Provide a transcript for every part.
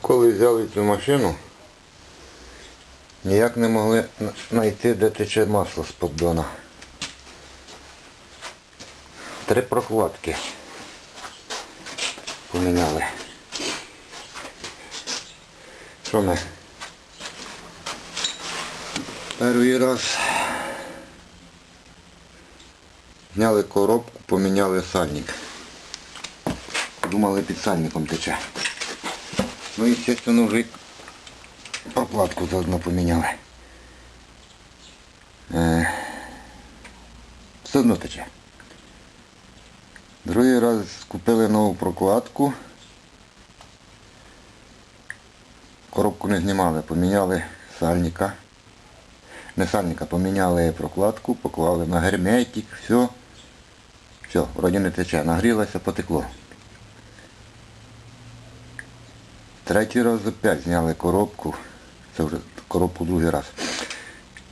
Коли взяли цю машину, ніяк не могли знайти, де тече масло з поддона. Три прокладки поміняли. Що ми? Перший раз зняли коробку, поміняли сальник. Думали під сальником тече. Ну естественно вже прокладку заодно поміняли. Е, все одно тече. Другий раз купили нову прокладку. Коробку не знімали, поміняли сальника. Не сальника, поміняли прокладку, поклали на герметик, все. Все, вроді не тече. Нагрілося, потекло. Третій раз опять зняли коробку. Це вже коробку другий раз.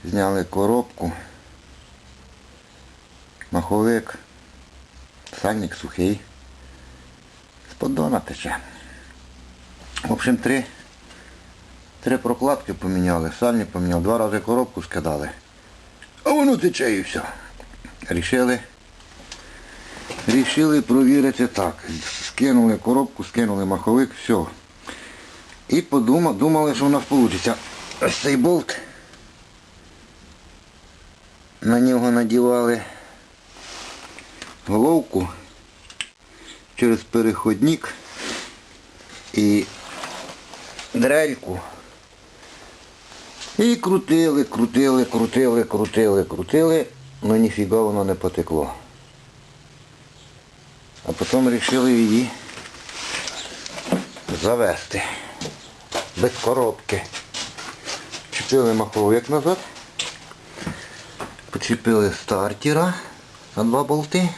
Зняли коробку. Маховик. Сальник сухий. З поддона тече. В общем, три, три прокладки поміняли, сальник поміняли, два рази коробку скидали. А воно тече і все. Рішили. Рішили провірити так. Скинули коробку, скинули маховик, все. І подумали, думали, що у нас вийде. Ось цей болт. На нього надівали головку через переходник і дрельку. І крутили, крутили, крутили, крутили, крутили, але ніфіга воно не потекло. А потім вирішили її завести без коробки. Чіпили маховик назад, почепили стартера на два болти.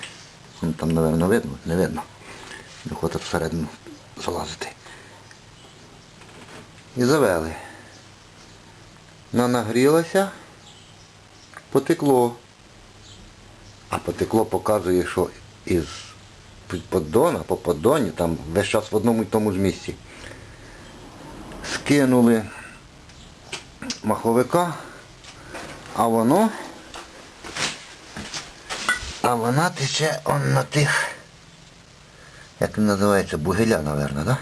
Там, напевно, видно, не видно. Не хоче всередину залазити. І завели. Вона нагрілася, потекло. А потекло показує, що із поддона, по поддоні, там весь час в одному і тому ж місці. Скинули маховика, а воно, а вона тече он на тих, як він називається, бугеля, мабуть, да?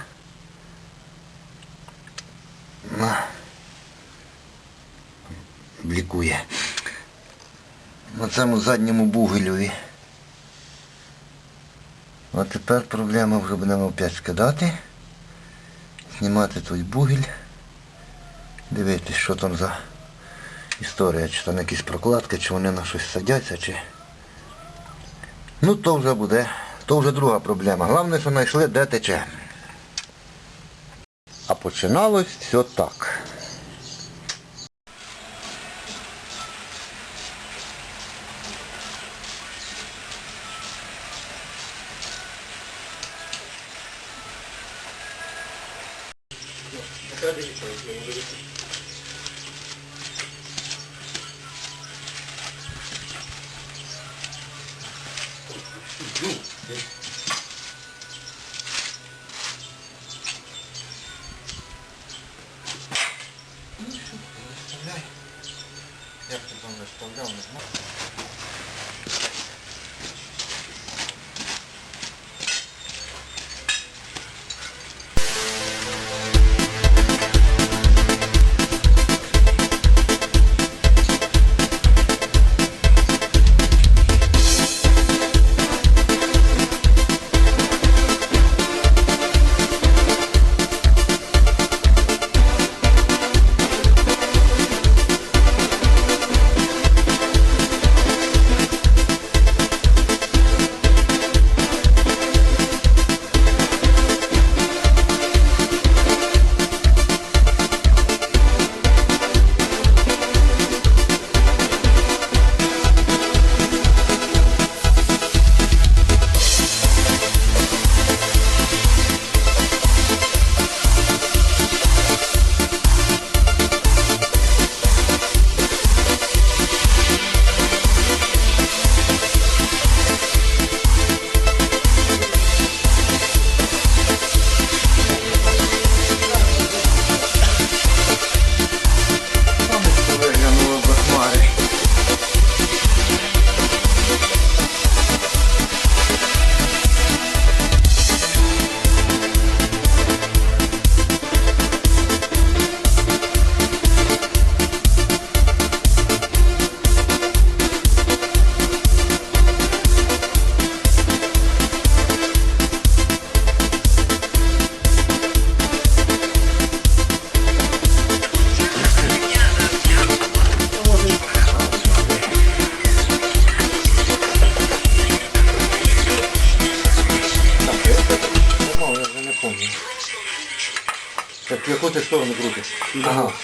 На. Блікує. На цьому задньому бугелюві. А тепер проблема вже будемо опять скидати. Знімати той бугіль, Дивитись, що там за історія, чи там якісь прокладки, чи вони на щось садяться, чи. Ну то вже буде, то вже друга проблема. Головне, що знайшли, де тече. А починалось все так.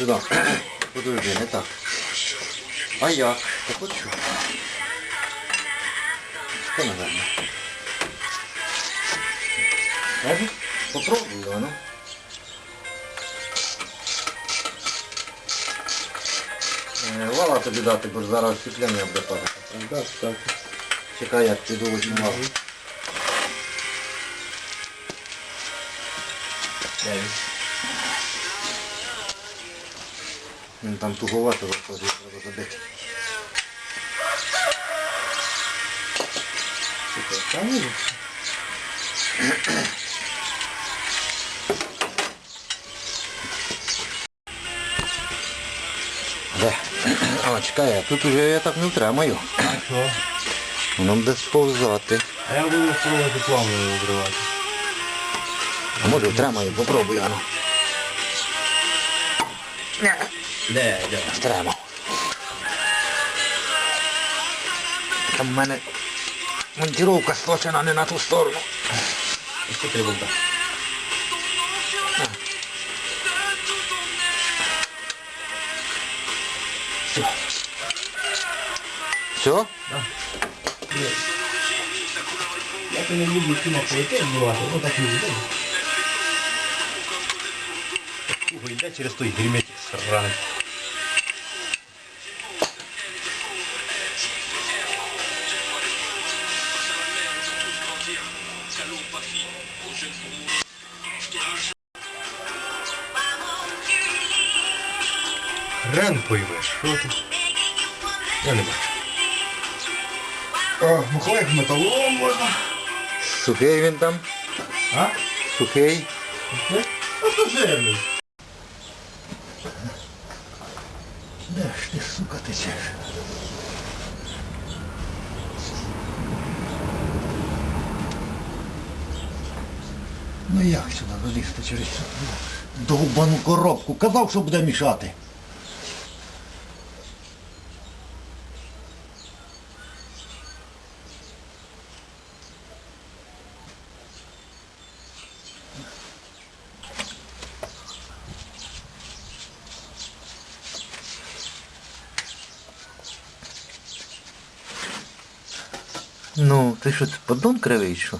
Сюди. Подожди, не так. А як? Так от що? Що, наверное? Може? Попробуй, його, ну. Е, Вала тобі дати, бо зараз освітлення буде падати. Так, так. Чекай, як піду візьму валу. Він там туговато виходить, треба забити. Ні. Чекай, а тут уже я так не втримаю. Що? Воно буде сповзати. А я буду спробувати плавно обривати. А може втримаю, попробую, ану. Де, де? Втримав. Там в мене монтировка сточена не на ту сторону. Треба буде? Все? Я то не люблю ці наклейки оббивати, ну так не буде. Куго йде через той герметик сраний. Поймеш, що тут? Я не бачу. О, Миколаїв металолом можна. Сухий він там. А? Сухий. То жирний. Де ж ти, сука, течеш? Ну як сюди вилізти через цю довбану коробку? Казав, що буде мішати. Що, поддон кривий, що?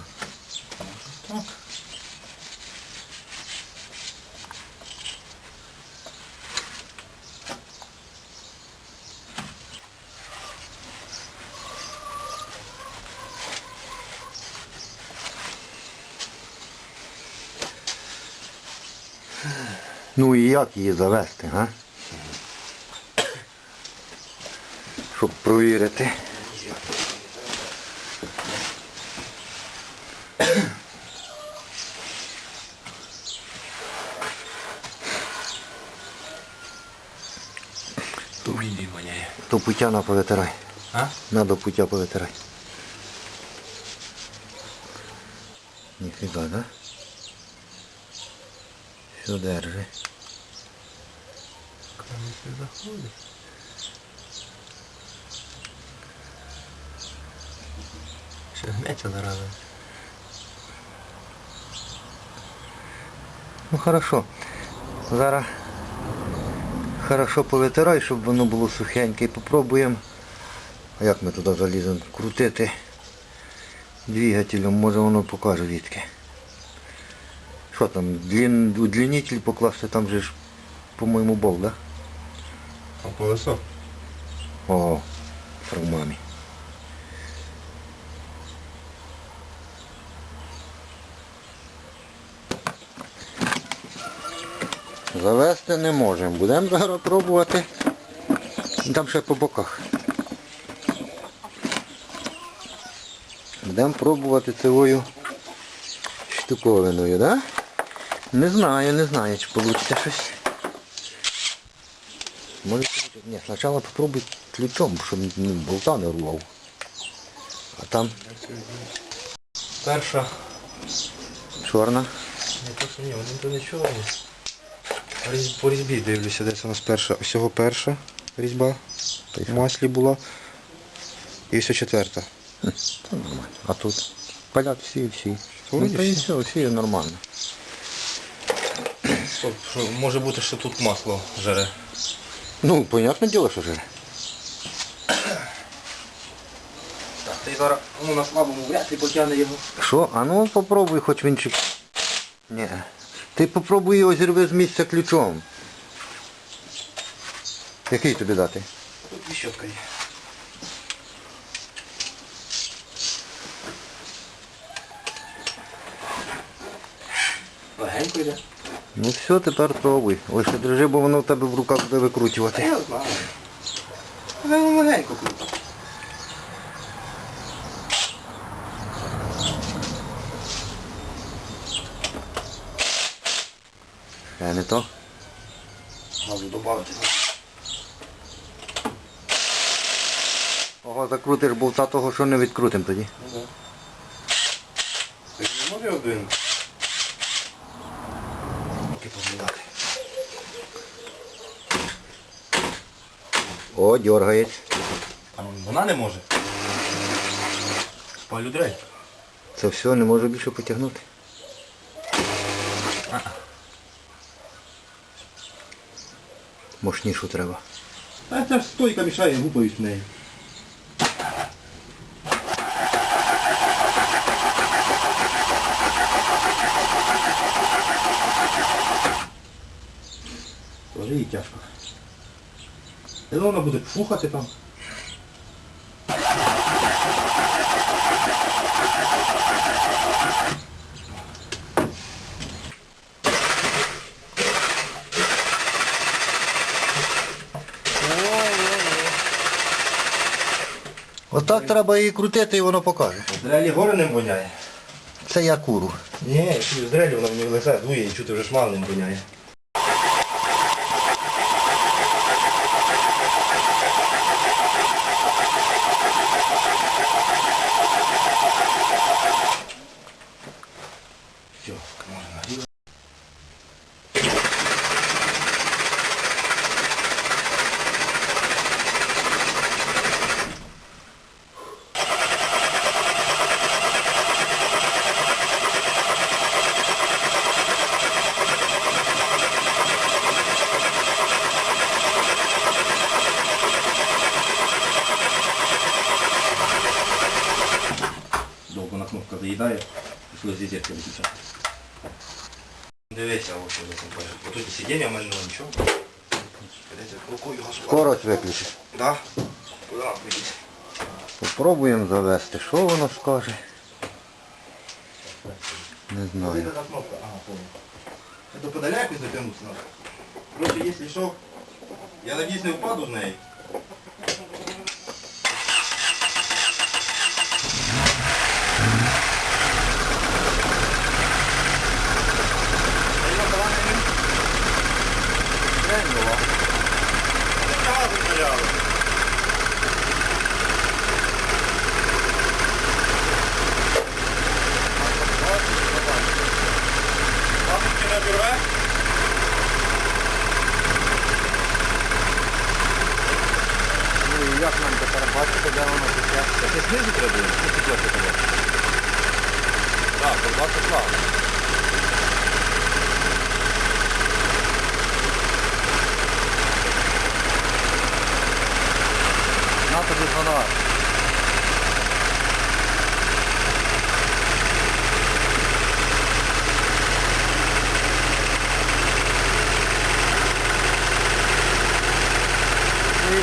Так. Ну і як її завести, га? Щоб провірити. Увійди воняє. То путя на повитирай. А? Надо путя повитирай. Ніфіга, да? Все держи. Камінь заходить. Ще гнеться зараза. Ну хорошо. Зараз хорошо повитирай, щоб воно було сухеньке. І попробуємо. А як ми туди заліземо? Крутити двигателем, може воно покаже відки. Що там, длін, удлінитель покласти, там же ж, по-моєму, болт, да? А колесо? О, Завести не можемо. Будемо зараз пробувати. Там ще по боках. Будемо пробувати цілою штуковиною, да? Не знаю, не знаю, чи вийде щось. Може, ні, спочатку попробуй ключом, щоб болта не рвав. А там Перша. чорна. Не то, що ні, вони то не чорні. По різьбі дивлюся, десь у нас перша. Усього перша різьба в маслі була. І ось четверта. Це нормально. А тут палять всі, всі. Ну, та і все, всі нормально. Стоп, що, може бути, що тут масло жаре. Ну, понятне діло, що же. Так, ти зараз ну, на слабому вряд ли потягне його. Що? А ну попробуй хоч він чи... Ні. Ти попробуй його зірви з місця ключом. Який тобі дати? Тут і щотка є. Легенько йде. Ну все, тепер пробуй. Лише держи, бо воно в тебе в руках буде Та викручувати. я знаю. Воно легенько круто. Не то. Газу додати. Ого, закрутиш болта того, що не відкрутим тоді. Ну. Так не може один. О, дергається. А вона не може. Спалю дрель. Це все, не можу більше потягнути. Мощнішу треба. А ця ж стойка мішає, гупають в неї. Тоже їй тяжко. І вона буде пшухати там. Отак треба її крутити і воно покаже. Дрелі гори не воняє. Це я куру. Ні, з дрелі вона мені лице дує і чути вже шмал не воняє. Все, можна. Довго заїдає, пішло зі зірки виключати. Дивися, ось що за Бо тут і сидіння в мене ну, нічого. Дивіться, рукою газував. Скорость виключиш. Да? Куди нам прийти? Попробуємо завести. Що воно скаже? Не Где знаю. эта кнопка? Ага, понял. Это подоляку затянуться надо. Короче, если что, я надеюсь, не упаду в ней. Пам'ятки не обірве? Ну і як нам тепер бачити, де воно таке? Це знизу треба, що ти хочеш тебе? Так, по 20 лав. На тобі фонар. Її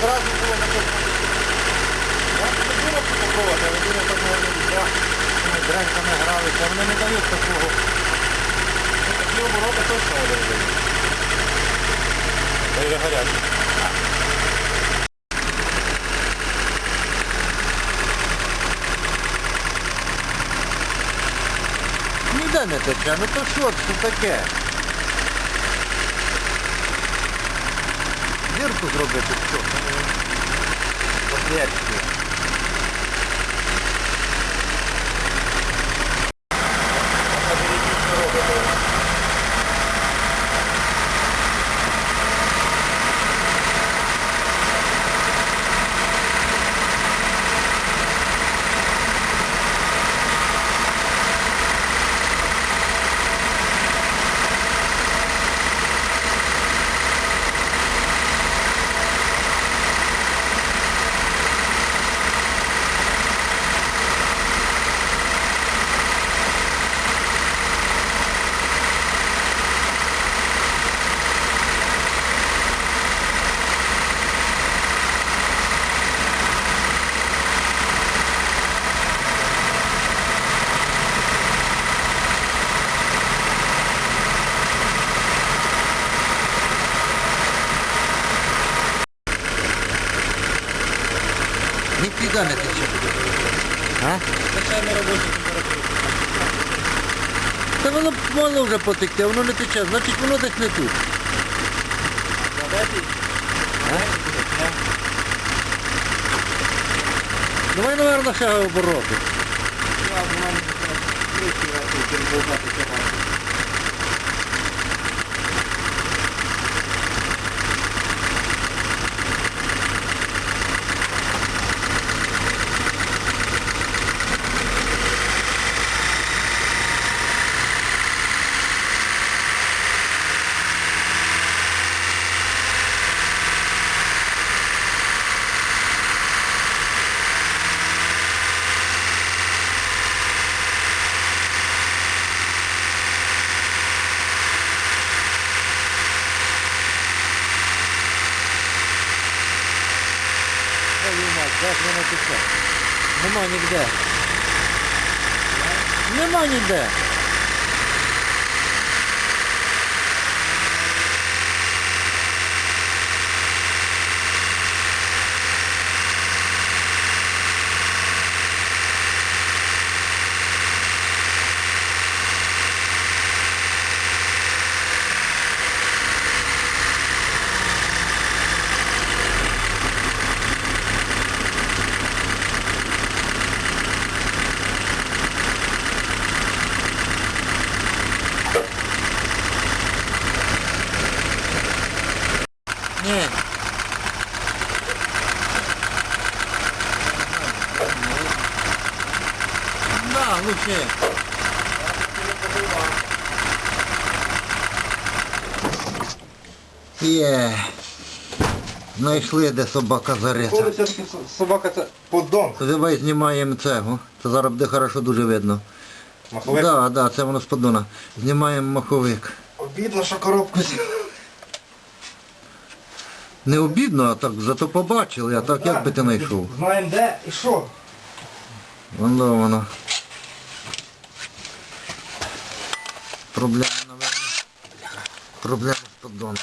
Це не можна зразу було написати. Я не думав попробувати, але думав, так вони дреньками гралися, вони не дають такого Такі обороти точно один дає. Та й вже гарячий. Ніде не тече, ну то що це таке? Дірку зробити що? Отверстие. Ніфіга не тече. А? Звичайно робочий температури. Та б потекти, воно не тече, значить воно десь не тут. Давай, напевно, ще обороти. Твою мать, де ж воно тече? Нема ніде. Нема ніде. Ні. Да. Є. Знайшли, де собака зарита. Все-таки собака це поддон. Давай знімаємо цього. Це зараз буде хорошо дуже видно. Маховик. Так, да, да, це воно з поддона. Знімаємо маховик. Обідно, що коробку Не обідно, а так зато побачили, а так як би ти знайшов. Знаємо де і що. Воно воно. Проблема, напевно. Проблема з поддоном.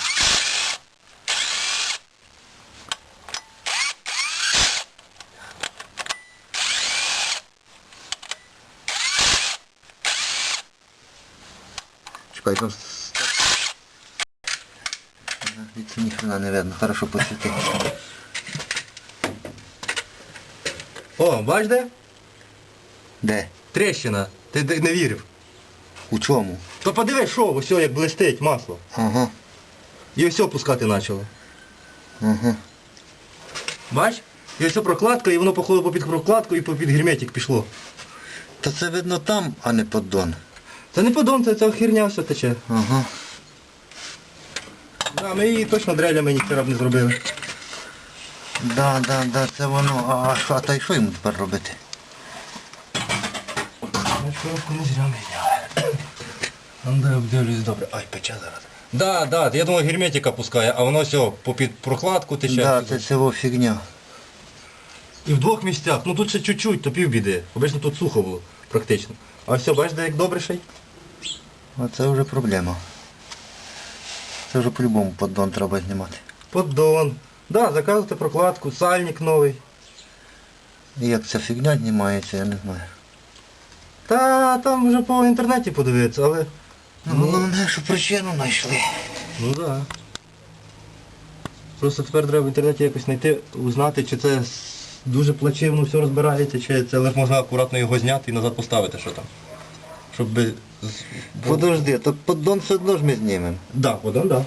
Чекай, там... с- Ага, Від не видно, хорошо посвіти. О, бач де? Де? Трещина. Ти не вірив. У чому? То подивись, що, ось як блистить масло. Ага, І ось пускати почали. ага. Бач? І ось прокладка, і воно походу попід прокладку і попід герметик пішло. Та це видно там, а не поддон. Це не подон, це ця херня все тече. Ага. Да, ми її точно дрелями ніхера б не зробили. Да, да, да, це воно. А, а, що, а та й що йому тепер робити? Я коробку не зря міняли. Ну дай обдивлюсь добре. Ай, пече зараз. Да, да, я думаю, герметика пускає, а воно все попід прокладку тече. Да, це цього фігня. І в двох місцях. Ну тут ще чуть-чуть, то півбіди. Обично тут сухо було, практично. А все, бачиш, як добре ще й? Оце вже проблема. Це вже по-любому поддон треба знімати. Поддон. Да, заказуйте прокладку, сальник новий. І як ця фігня знімається, я не знаю. Та там вже по інтернеті подивитися, але. Ну, головне, що причину знайшли. Ну так. Да. Просто тепер треба в інтернеті якось знайти, узнати, чи це дуже плачевно все розбирається, чи це лише можна акуратно його зняти і назад поставити, що там. Щоб Подожди, то поддон все одно ж ми знімемо. Да, подон, да.